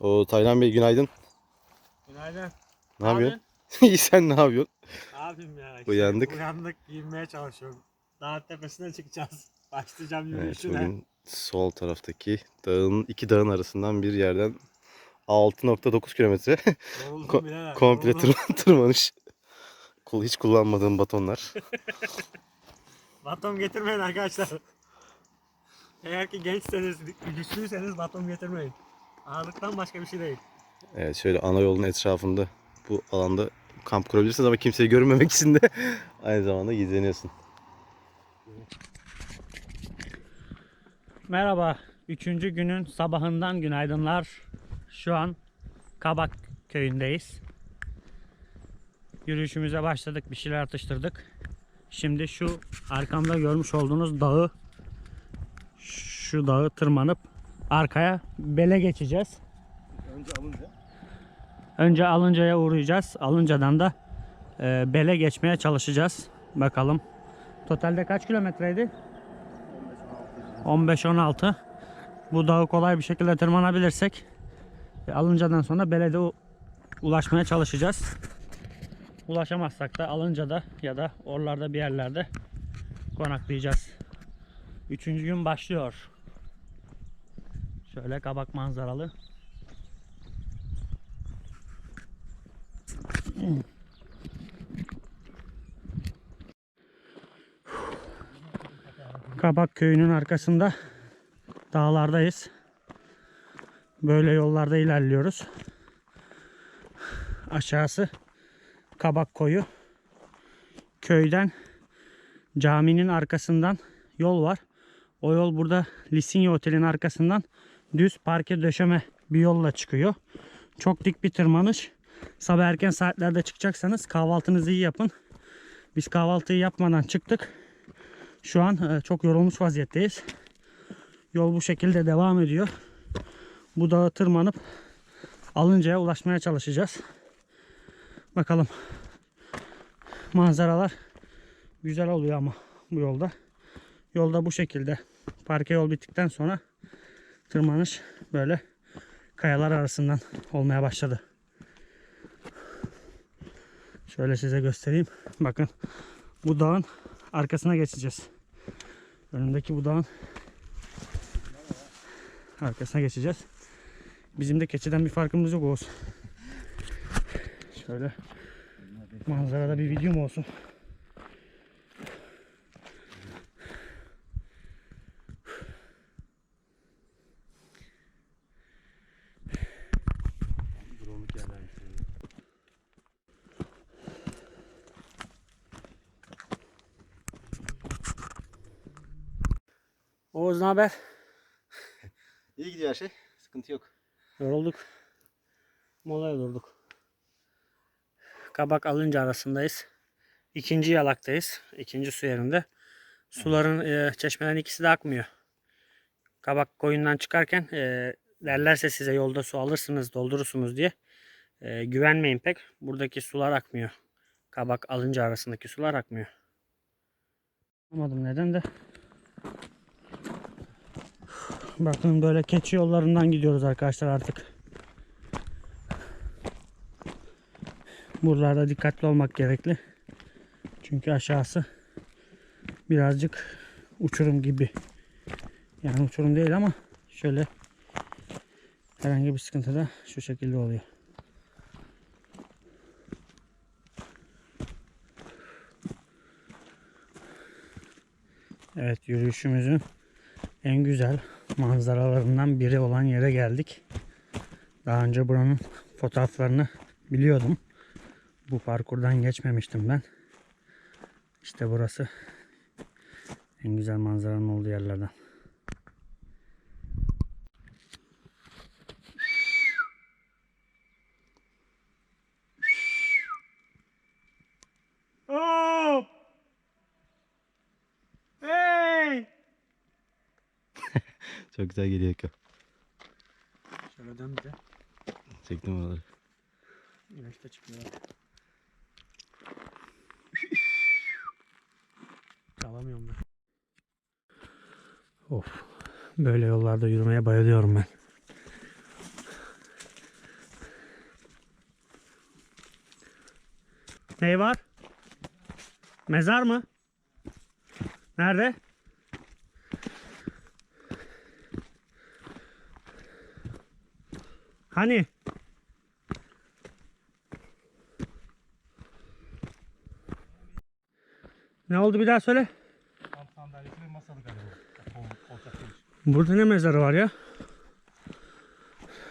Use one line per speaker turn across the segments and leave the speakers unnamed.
O Taylan Bey günaydın.
Günaydın.
Ne yapıyorsun? İyi sen ne yapıyorsun?
Abim ya. işte
Uyandık.
Uyandık giyinmeye çalışıyorum. Dağ tepesine çıkacağız. Başlayacağım
Evet,
yürüyüşüne.
bugün sol taraftaki dağın iki dağın arasından bir yerden 6.9 kilometre ko- komple tırman- tırmanış. Hiç kullanmadığım batonlar.
Baton getirmeyin arkadaşlar. Eğer ki gençseniz, güçlüyseniz baton getirmeyin. Ağırlıktan başka bir şey değil.
Evet şöyle ana yolun etrafında bu alanda kamp kurabilirsiniz ama kimseyi görmemek için de aynı zamanda gizleniyorsun.
Merhaba. Üçüncü günün sabahından günaydınlar. Şu an Kabak köyündeyiz. Yürüyüşümüze başladık. Bir şeyler atıştırdık. Şimdi şu arkamda görmüş olduğunuz dağı şu dağı tırmanıp arkaya bele geçeceğiz.
Önce alınca
Önce Alınca'ya uğrayacağız. Alınca'dan da e, Bele geçmeye çalışacağız. Bakalım. Totalde kaç kilometreydi? 15-16. Bu dağı kolay bir şekilde tırmanabilirsek e, Alınca'dan sonra Bele'de u- ulaşmaya çalışacağız. Ulaşamazsak da Alınca'da ya da oralarda bir yerlerde konaklayacağız. Üçüncü gün başlıyor. Şöyle kabak manzaralı. Kabak köyünün arkasında dağlardayız. Böyle yollarda ilerliyoruz. Aşağısı Kabak koyu. Köyden caminin arkasından yol var. O yol burada Lisinya Otel'in arkasından düz parke döşeme bir yolla çıkıyor. Çok dik bir tırmanış. Sabah erken saatlerde çıkacaksanız kahvaltınızı iyi yapın. Biz kahvaltıyı yapmadan çıktık. Şu an e, çok yorulmuş vaziyetteyiz. Yol bu şekilde devam ediyor. Bu dağı tırmanıp Alınca'ya ulaşmaya çalışacağız. Bakalım. Manzaralar güzel oluyor ama bu yolda. Yolda bu şekilde. Parke yol bittikten sonra tırmanış böyle kayalar arasından olmaya başladı. Şöyle size göstereyim. Bakın bu dağın arkasına geçeceğiz. Önümdeki bu dağın arkasına geçeceğiz. Bizim de keçiden bir farkımız yok Oğuz. Şöyle manzarada bir videom olsun. Oğuz ne haber?
İyi gidiyor her şey. Sıkıntı yok.
Yorulduk. Molaya durduk. Kabak alınca arasındayız. İkinci yalaktayız. İkinci su yerinde. Suların e, çeşmelerin ikisi de akmıyor. Kabak koyundan çıkarken e, derlerse size yolda su alırsınız, doldurursunuz diye e, güvenmeyin pek. Buradaki sular akmıyor. Kabak alınca arasındaki sular akmıyor. Anlamadım neden de. Bakın böyle keçi yollarından gidiyoruz arkadaşlar artık. Buralarda dikkatli olmak gerekli. Çünkü aşağısı birazcık uçurum gibi. Yani uçurum değil ama şöyle herhangi bir sıkıntı da şu şekilde oluyor. Evet yürüyüşümüzün en güzel manzaralarından biri olan yere geldik. Daha önce buranın fotoğraflarını biliyordum. Bu parkurdan geçmemiştim ben. İşte burası en güzel manzaranın olduğu yerlerden.
Çok güzel geliyor ki.
Şöyle dön bir de.
Çektim oraları.
Güneş de çıkmıyor. Alamıyorum ben. Of. Böyle yollarda yürümeye bayılıyorum ben. Ne var? Mezar mı? Nerede? Hani? Ne oldu bir daha söyle.
Kamp sandalyesi ve masalı galiba. Kol, kolçak demiş.
Burada ne mezarı var ya?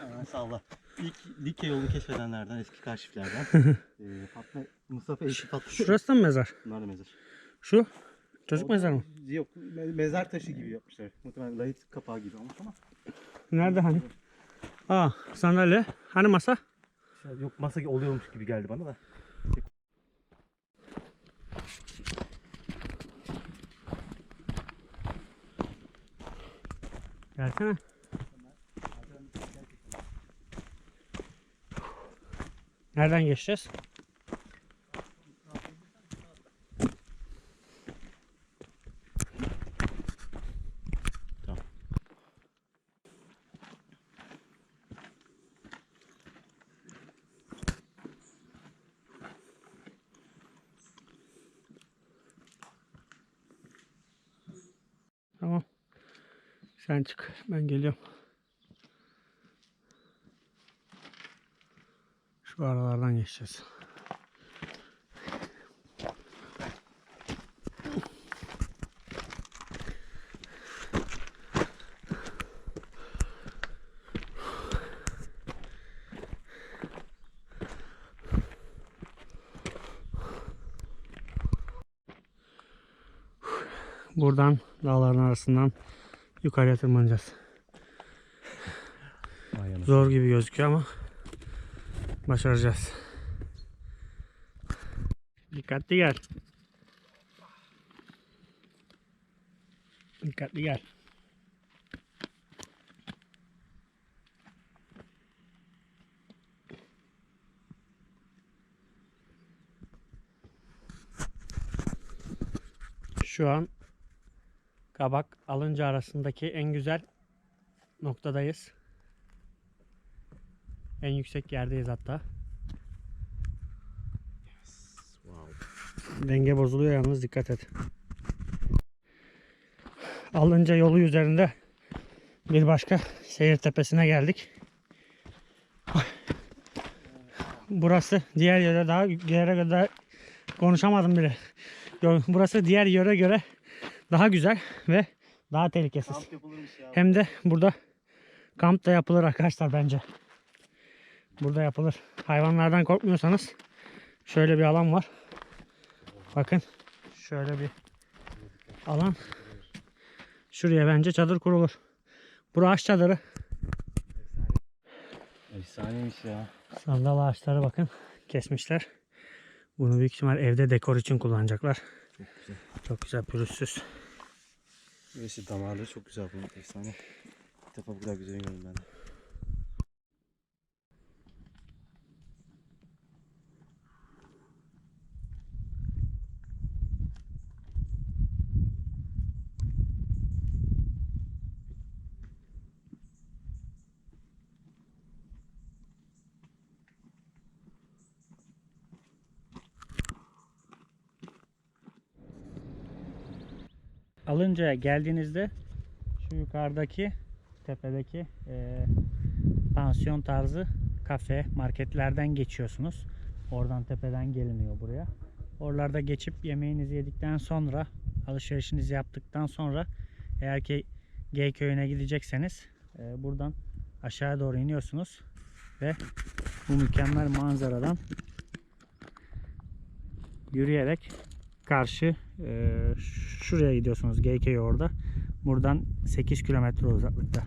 Hemen salla. İlk Likya yolunu keşfedenlerden, eski kaşiflerden. e, Fatma, Mustafa Eşi Fatma.
Şurası da mı mezar?
Bunlar da mezar.
Şu? Çocuk mezarı mı?
Yok, me- mezar taşı gibi yapmışlar. Muhtemelen lahit kapağı gibi olmuş ama.
Nerede hani? Aa sandalye. Hani masa?
Yok masa oluyormuş gibi geldi bana da.
Gelsene. Nereden geçeceğiz?
Tamam.
Sen çık. Ben geliyorum. Şu aralardan geçeceğiz. Buradan dağların arasından yukarıya tırmanacağız. Zor gibi gözüküyor ama başaracağız. Dikkatli gel. Dikkatli gel. Şu an kabak alınca arasındaki en güzel noktadayız. En yüksek yerdeyiz hatta.
Wow.
Denge bozuluyor yalnız dikkat et. Alınca yolu üzerinde bir başka seyir tepesine geldik. Burası diğer yere daha yere göre konuşamadım bile. Burası diğer yere göre daha güzel ve daha tehlikesiz. Hem de burada kamp da yapılır arkadaşlar bence. Burada yapılır. Hayvanlardan korkmuyorsanız şöyle bir alan var. Bakın şöyle bir alan. Şuraya bence çadır kurulur. Bu ağaç çadırı.
Efsaneymiş ya.
Sandal ağaçları bakın kesmişler. Bunu büyük ihtimal evde dekor için kullanacaklar.
Çok güzel.
Çok güzel pürüzsüz.
Burası damarları çok güzel bu efsane. İlk defa bu kadar güzel gördüm ben de.
Alınca geldiğinizde şu yukarıdaki tepedeki eee, pansiyon tarzı kafe marketlerden geçiyorsunuz. Oradan tepeden geliniyor buraya. Oralarda geçip yemeğinizi yedikten sonra alışverişinizi yaptıktan sonra eğer ki G köyüne gidecekseniz eee, buradan aşağı doğru iniyorsunuz ve bu mükemmel manzaradan yürüyerek karşı e, şuraya gidiyorsunuz GK orada. Buradan 8 kilometre uzaklıkta.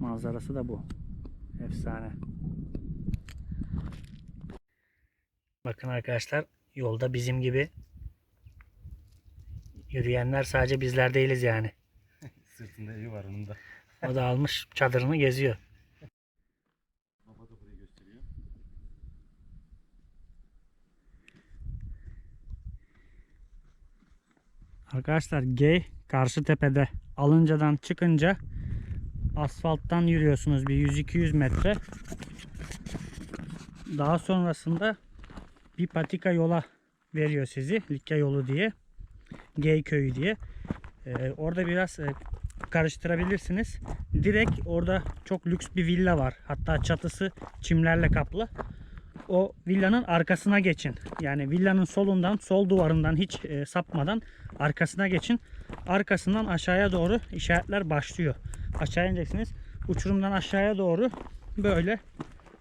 Manzarası da bu. Efsane. Bakın arkadaşlar yolda bizim gibi yürüyenler sadece bizler değiliz yani.
Sırtında evi var onun da.
O da almış çadırını geziyor. Arkadaşlar G karşı tepede alıncadan çıkınca asfalttan yürüyorsunuz bir 100-200 metre. Daha sonrasında bir patika yola veriyor sizi. Likya yolu diye. Gey köyü diye. Ee, orada biraz e, karıştırabilirsiniz. Direkt orada çok lüks bir villa var. Hatta çatısı çimlerle kaplı. O villanın arkasına geçin. Yani villanın solundan, sol duvarından hiç e, sapmadan arkasına geçin. Arkasından aşağıya doğru işaretler başlıyor. Aşağı ineceksiniz. Uçurumdan aşağıya doğru böyle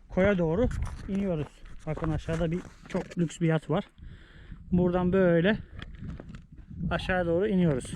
koya doğru iniyoruz. Bakın aşağıda bir çok lüks bir yat var. Buradan böyle aşağı doğru iniyoruz.